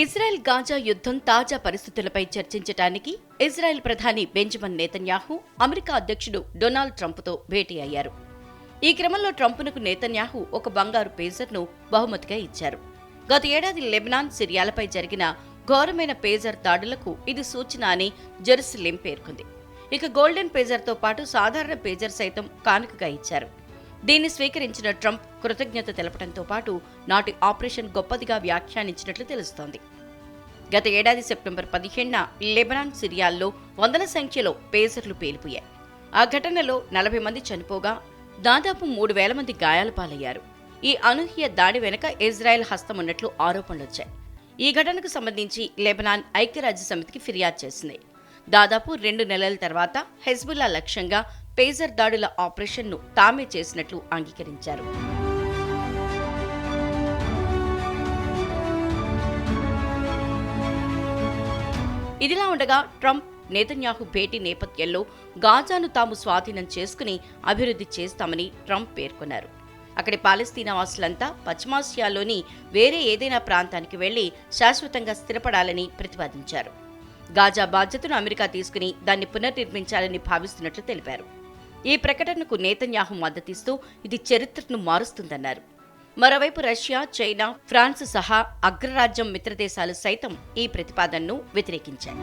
Israel Gaza యుద్ధం తాజా పరిస్థితులపై చర్చించడానికి ఇజ్రాయెల్ ప్రధాని బెంజమిన్ నేతన్యాహు అమెరికా అధ్యక్షుడు డొనాల్డ్ ట్రంప్తో భేటీ అయ్యారు. ఈ క్రమంలో ట్రంప్నకు నేతన్యాహు ఒక బంగారు పేజర్ను బహుమతిగా ఇచ్చారు. గత ఏడాది లెబనాన్ సిరియాలపై జరిగిన ఘోరమైన పేజర్ దాడులకు ఇది సూచన అని జెరూసలేం పేర్కొంది. ఇక గోల్డెన్ పేజర్తో పాటు సాధారణ పేజర్ సైతం కానుకగా ఇచ్చారు. దీన్ని స్వీకరించిన ట్రంప్ కృతజ్ఞత తెలపడంతో పాటు నాటి ఆపరేషన్ గొప్పదిగా వ్యాఖ్యానించినట్లు తెలుస్తోంది. గత ఏడాది సెప్టెంబర్ పదిహేడున లెబనాన్ సిరియాల్లో వందల సంఖ్యలో పేజర్లు పేలిపోయాయి. ఆ ఘటనలో నలభై మంది చనిపోగా దాదాపు మూడు వేల మంది గాయాల పాలయ్యారు. ఈ అనూహ్య దాడి వెనుక ఇజ్రాయెల్ హస్తం ఉన్నట్లు ఆరోపణలొచ్చాయి ఈ ఘటనకు సంబంధించి లెబనాన్ ఐక్యరాజ్య సమితికి ఫిర్యాదు చేసింది. దాదాపు రెండు నెలల తర్వాత హెజ్బుల్లా లక్ష్యంగా పేజర్ దాడుల ఆపరేషన్ను తామే చేసినట్లు అంగీకరించారు. ఇదిలా ఉండగా ట్రంప్ నేతన్యాహు భేటీ నేపథ్యంలో గాజాను తాము స్వాధీనం చేసుకుని అభివృద్ధి చేస్తామని ట్రంప్ పేర్కొన్నారు. అక్కడి పాలస్తీనా వాసులంతా పశ్చిమాసియాలోని వేరే ఏదైనా ప్రాంతానికి వెళ్ళి శాశ్వతంగా స్థిరపడాలని ప్రతిపాదించారు. గాజా బాధ్యతను అమెరికా తీసుకుని దాన్ని పునర్నిర్మించాలని భావిస్తున్నట్లు తెలిపారు. ఈ ప్రకటనకు నేతన్యాహు మద్దతిస్తూ ఇది చరిత్రను మారుస్తుందన్నారు. మరోవైపు రష్యా చైనా ఫ్రాన్స్ సహా అగ్రరాజ్యం మిత్రదేశాలు సైతం ఈ ప్రతిపాదనను వ్యతిరేకించాయి.